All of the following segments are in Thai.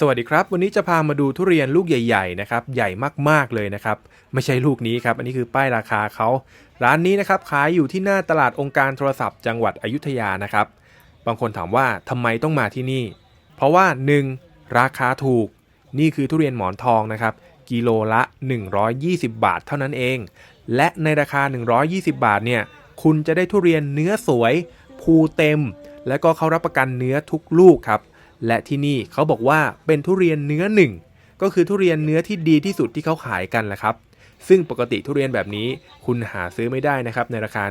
สวัสดีครับ วันนี้จะพามาดูทุเรียนลูกใหญ่ๆนะครับใหญ่มากๆเลยนะครับไม่ใช่ลูกนี้ครับอันนี้คือป้ายราคาเขาร้านนี้นะครับขายอยู่ที่หน้าตลาดองค์การโทรศัพท์จังหวัดอยุธยานะครับ บางคนถามว่าทำไมต้องมาที่นี่ เพราะว่า 1. ราคาถูก นี่คือทุเรียนหมอนทองนะครับกิโลละ 120 บาทเท่านั้นเอง และในราคา 120 บาทเนี่ยคุณจะได้ทุเรียนเนื้อสวยภูเต็ม และก็เขารับประกันเนื้อทุกลูกครับ และที่นี่เขาบอกว่าเป็นทุเรียนเนื้อหนึ่งก็คือทุเรียนเนื้อที่ดีที่สุดที่เขาขายกันแหละครับ ซึ่งปกติทุเรียนแบบนี้คุณหาซื้อไม่ได้นะครับในราคา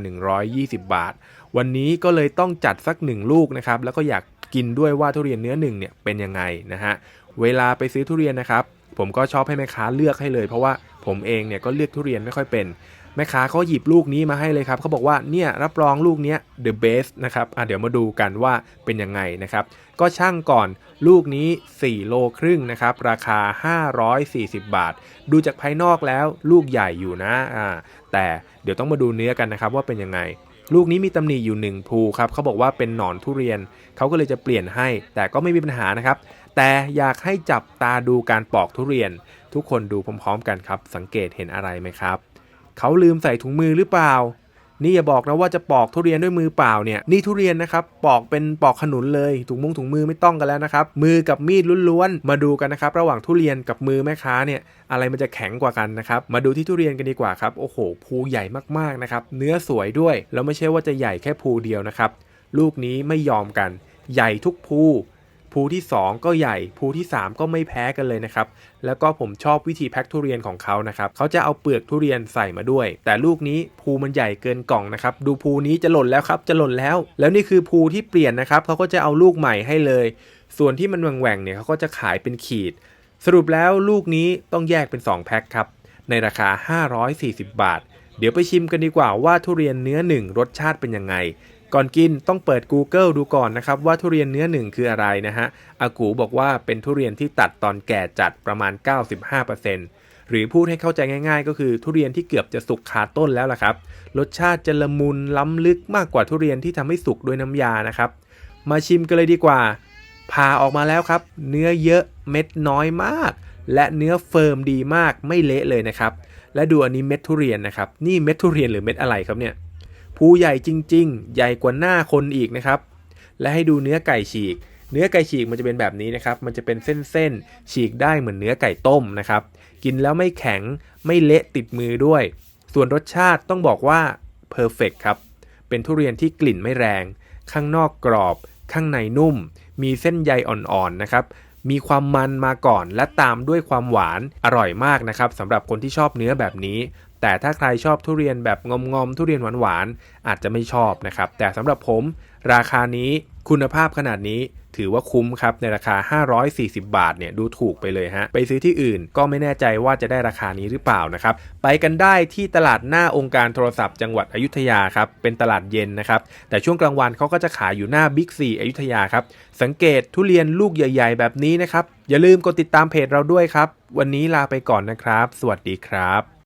120 บาท วันนี้ก็เลยต้องจัดสักหนึ่งลูกนะครับแล้วก็อยากกินด้วยว่าทุเรียนเนื้อหนึ่งเนี่ยเป็นยังไงนะฮะเวลาไปซื้อทุเรียนนะครับผมก็ชอบให้แม่ค้าเลือกให้เลย เพราะว่าผมเองเนี่ยก็เลือกทุเรียนไม่ค่อยเป็น แม่ค้าเขาหยิบลูกนี้มาให้เลยครับเขาบอกว่าเนี่ยรับรองลูกเนี้ย the best นะครับอะเดี๋ยวมาดูกันว่าเป็นยังไงนะครับ ก็ช่างก่อนลูกนี้ 4 โลครึ่งนะครับ ราคา 540 บาท ดูจากภายนอกแล้วลูกใหญ่อยู่นะอ่าแต่เดี๋ยวต้องมาดูเนื้อกันนะครับว่าเป็นยังไงลูกนี้มีตำหนิอยู่1ภูครับเขาบอกว่าเป็นหนอนทุเรียน เขาก็เลยจะเปลี่ยนให้ แต่ก็ไม่มีปัญหานะครับ แต่อยากให้จับตาดูการปอกทุเรียน ทุกคนดูพร้อมๆกันครับ สังเกตเห็นอะไรไหมครับ เขาลืมใส่ถุงมือหรือเปล่า นี่อย่าบอกนะว่าจะปอกทุเรียนด้วยมือเปล่าเนี่ยนี่ทุเรียนนะครับปอกเป็นปอกขนุนเลยถุงมุงถุงมือไม่ต้องกันแล้วนะครับมือกับมีดล้วนๆมาดูกันนะครับระหว่างทุเรียนกับมือแม่ค้าเนี่ยอะไรมันจะแข็งกว่ากันนะครับมาดูที่ทุเรียนกันดีกว่าครับโอ้โหภูใหญ่มากๆนะครับเนื้อสวยด้วยแล้วไม่ใช่ว่าจะใหญ่แค่ภูเดียวนะครับลูกนี้ไม่ยอมกัน ใหญ่ทุกภู ภูที่ 2 ก็ใหญ่ ภูที่ 3 ก็ไม่แพ้กันเลยนะครับ แล้วก็ผมชอบวิธีแพ็คทุเรียนของเขานะครับ เขาจะเอาเปลือกทุเรียนใส่มาด้วย แต่ลูกนี้ภูมันใหญ่เกินกล่องนะครับ ดูภูนี้จะหล่นแล้วครับ จะหล่นแล้ว แล้วนี่คือภูที่เปลี่ยนนะครับ เขาก็จะเอาลูกใหม่ให้เลย ส่วนที่มันแหว่งๆเนี่ยเขาก็จะขายเป็นขีด สรุปแล้วลูกนี้ต้องแยกเป็น 2 แพ็คครับ ในราคา 540 บาท เดี๋ยวไปชิมกันดีกว่าว่าทุเรียนเนื้อหนึ่งรสชาติเป็นยังไง ก่อนกินต้องเปิด Google ดูก่อนนะครับว่าทุเรียนเนื้อหนึ่งคืออะไรนะฮะอากูบอกว่าเป็นทุเรียนที่ตัดตอนแก่จัดประมาณ 95%หรือพูดให้เข้าใจง่าย ๆ ก็คือทุเรียนที่เกือบจะสุกคาต้นแล้วล่ะครับ รสชาติจะละมุนล้ำลึกมากกว่าทุเรียนที่ทำให้สุกด้วยน้ำยานะครับ มาชิมกันเลยดีกว่าผ่าออกมาแล้วครับ เนื้อเยอะเม็ดน้อยมาก และเนื้อเฟิร์มดีมากไม่เละเลยนะครับ และดูอันนี้เม็ดทุเรียนนะครับ นี่เม็ดทุเรียนหรือเม็ดอะไรครับเนี่ย ภูใหญ่จริง ๆ ใหญ่กว่าหน้าคนอีกนะครับ และให้ดูเนื้อไก่ฉีก เนื้อไก่ฉีกมันจะเป็นแบบนี้นะครับ มันจะเป็นเส้นๆ ฉีกได้เหมือนเนื้อไก่ต้มนะครับ กินแล้วไม่แข็ง ไม่เละติดมือด้วย ส่วนรสชาติต้องบอกว่าเพอร์เฟกครับ เป็นทุเรียนที่กลิ่นไม่แรง ข้างนอกกรอบ ข้างในนุ่ม มีเส้นใยอ่อนๆ นะครับ มีความมันมาก่อน และตามด้วยความหวานอร่อยมากนะครับสำหรับคนที่ชอบเนื้อแบบนี้แต่ถ้าใครชอบทุเรียนแบบงอมๆ ทุเรียนหวานๆ อาจจะไม่ชอบนะครับ แต่สำหรับผมราคานี้คุณภาพขนาดนี้ ถือว่าคุ้มครับในราคา 540 บาทเนี่ยดูถูกไปเลยฮะไปซื้อที่อื่นก็ไม่แน่ใจว่าจะได้ราคานี้หรือเปล่านะครับไปกันได้ที่ตลาดหน้าองค์การโทรศัพท์จังหวัดอยุธยาครับเป็นตลาดเย็นนะครับแต่ช่วงกลางวันเขาก็จะขายอยู่หน้าบิ๊กซีอยุธยาครับสังเกตทุเรียนลูกใหญ่ ๆ แบบนี้นะครับอย่าลืมกดติดตามเพจเราด้วยครับ วันนี้ลาไปก่อนนะครับ สวัสดีครับ